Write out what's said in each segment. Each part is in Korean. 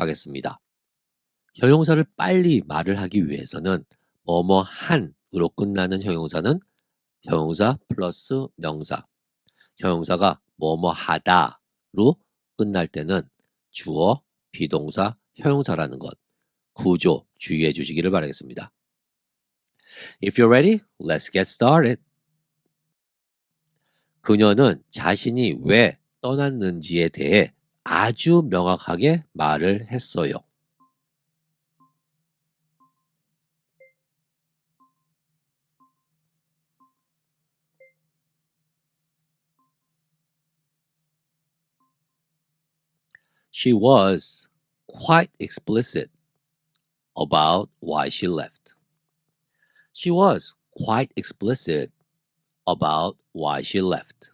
하겠습니다. 형용사를 빨리 말을 하기 위해서는 뭐뭐 한으로 끝나는 형용사는 형용사 플러스 명사. 형용사가 뭐뭐 하다로 끝날 때는 주어, 비동사, 형용사라는 것 구조 주의해 주시기를 바라겠습니다. If you're ready, let's get started. 그녀는 자신이 왜 떠났는지에 대해 아주 명확하게 말을 했어요. She was quite explicit about why she left. She was quite explicit about why she left.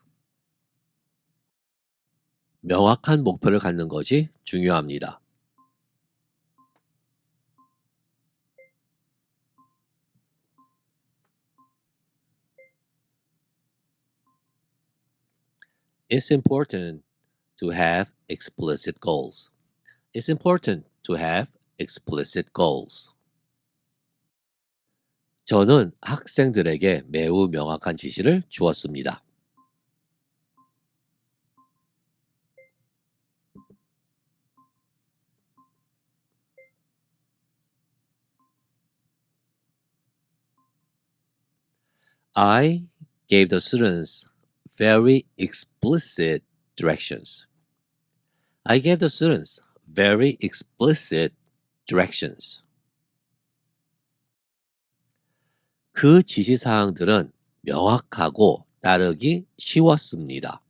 명확한 목표를 갖는 것이 중요합니다. It's important to have explicit goals. It's important to have explicit goals. 저는 학생들에게 매우 명확한 지시를 주었습니다. I gave the students very explicit directions. I gave the students very explicit directions. 그 지시사항들은 명확하고 따르기 쉬웠습니다.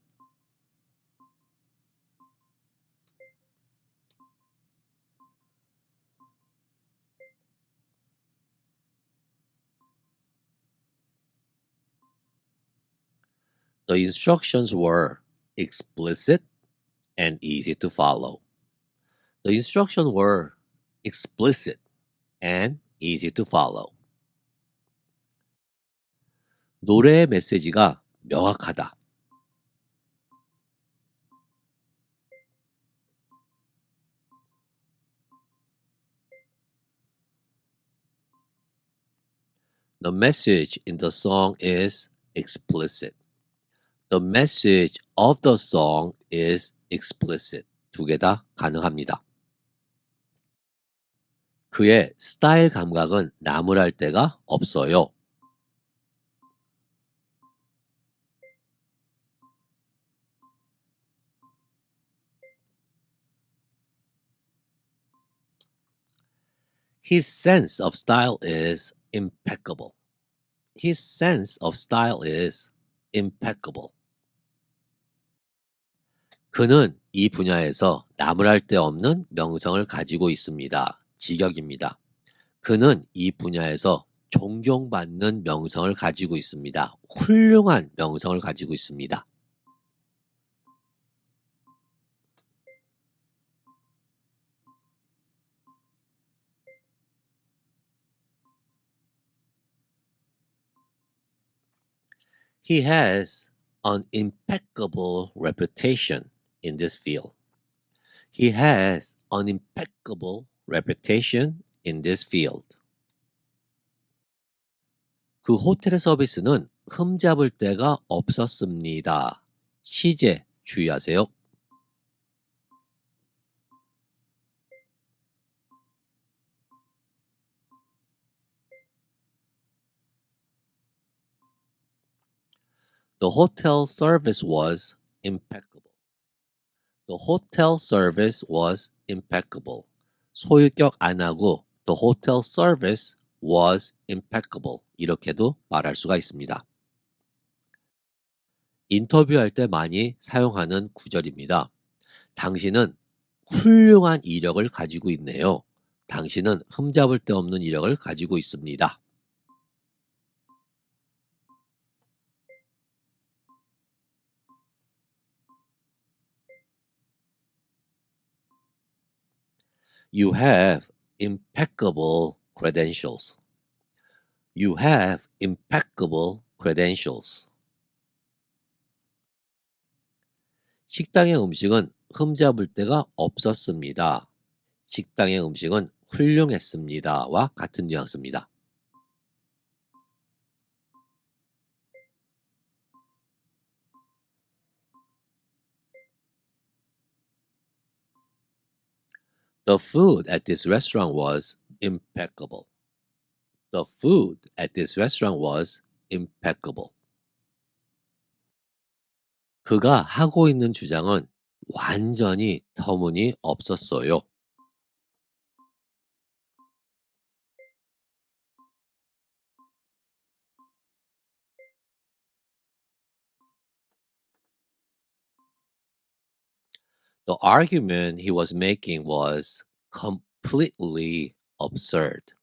The instructions were explicit and easy to follow. The instructions were explicit and easy to follow. 노래의 메시지가 명확하다. The message in the song is explicit. The message of the song is explicit. 두 개 다 가능합니다. 그의 스타일 감각은 나무랄 데가 없어요. His sense of style is impeccable. His sense of style is impeccable. 그는 이 분야에서 나무랄 데 없는 명성을 가지고 있습니다. 직역입니다. 그는 이 분야에서 존경받는 명성을 가지고 있습니다. 훌륭한 명성을 가지고 있습니다. He has an impeccable reputation in this field. He has an impeccable reputation in this field. 그 호텔의 서비스는 흠잡을 데가 없었습니다. 시제 주의하세요. The hotel service was impeccable. The hotel service was impeccable. 소유격 안 하고 the hotel service was impeccable. 이렇게도 말할 수가 있습니다. 인터뷰할 때 많이 사용하는 구절입니다. 당신은 훌륭한 이력을 가지고 있네요. 당신은 흠잡을 데 없는 이력을 가지고 있습니다. You have impeccable credentials. You have impeccable credentials. 식당의 음식은 흠잡을 데가 없었습니다. 식당의 음식은 훌륭했습니다와 같은 뉘앙스입니다. The food at this restaurant was impeccable. The food at this restaurant was impeccable. 그가 하고 있는 주장은 완전히 터무니 없었어요. The argument he was making was completely absurd.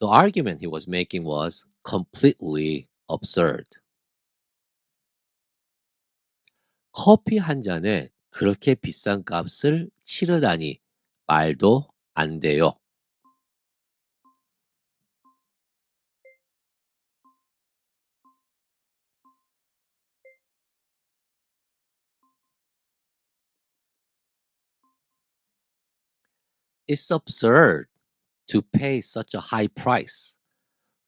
The argument he was making was completely absurd. 커피 한 잔에 그렇게 비싼 값을 치르다니 말도 안 돼요. It's absurd to pay such a high price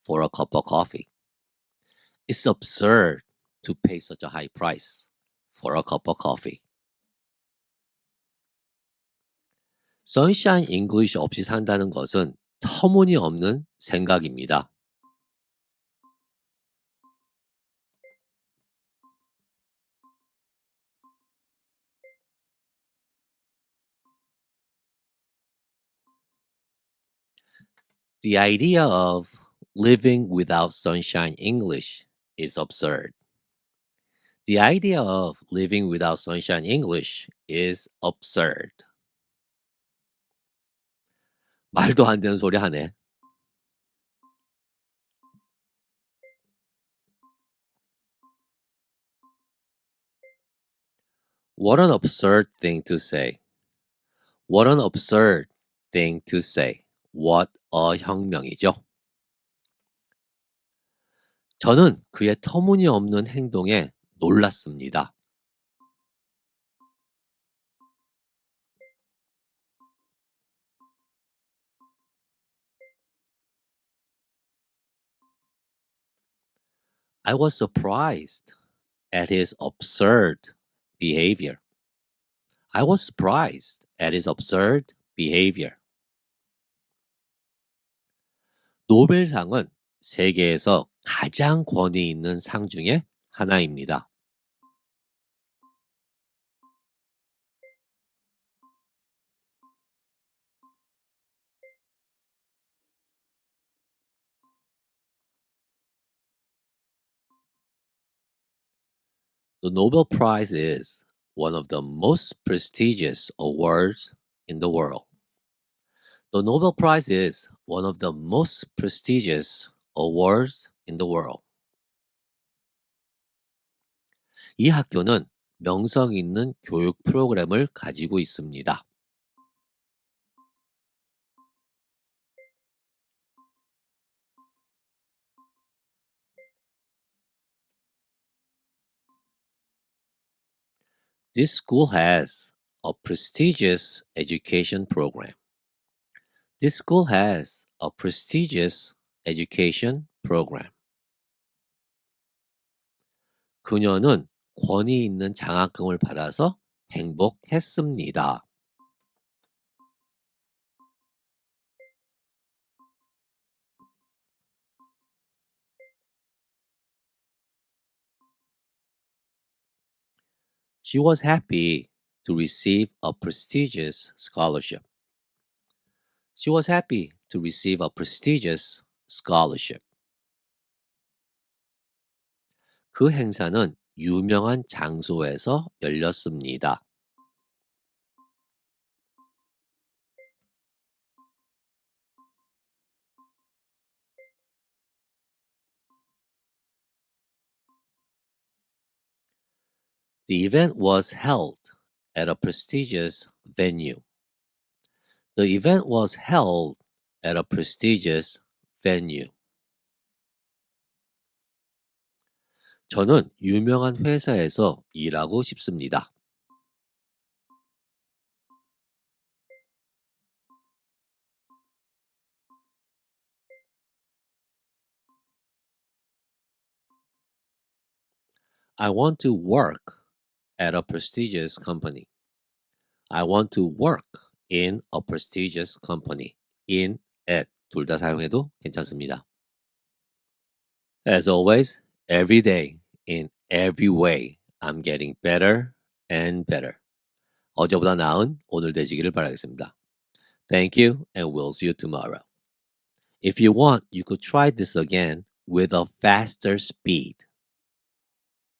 for a cup of coffee. It's absurd to pay such a high price for a cup of coffee. Sunshine English 없이 산다는 것은 터무니없는 생각입니다. The idea of living without Sunshine English is absurd. The idea of living without Sunshine English is absurd. 말도 안 되는 소리 하네. What an absurd thing to say. What an absurd thing to say. What a 혁명이죠. 저는 그의 터무니없는 행동에 놀랐습니다. I was surprised at his absurd behavior. I was surprised at his absurd behavior. 노벨상은 세계에서 가장 권위 있는 상 중에 하나입니다. The Nobel Prize is one of the most prestigious awards in the world. The Nobel Prize is one of the most prestigious awards in the world. 이 학교는 명성 있는 교육 프로그램을 가지고 있습니다. This school has a prestigious education program. This school has a prestigious education program. 그녀는 권위 있는 장학금을 받아서 행복했습니다. She was happy to receive a prestigious scholarship. She was happy to receive a prestigious scholarship. 그 행사는 유명한 장소에서 열렸습니다. The event was held at a prestigious venue. The event was held at a prestigious venue. 저는 유명한 회사에서 일하고 싶습니다. I want to work at a prestigious company. I want to work in a prestigious company. in, at 둘 다 사용해도 괜찮습니다. As always, every day, in every way, I'm getting better and better. 어제보다 나은 오늘 되시기를 바라겠습니다. Thank you and we'll see you tomorrow. If you want, you could try this again with a faster speed.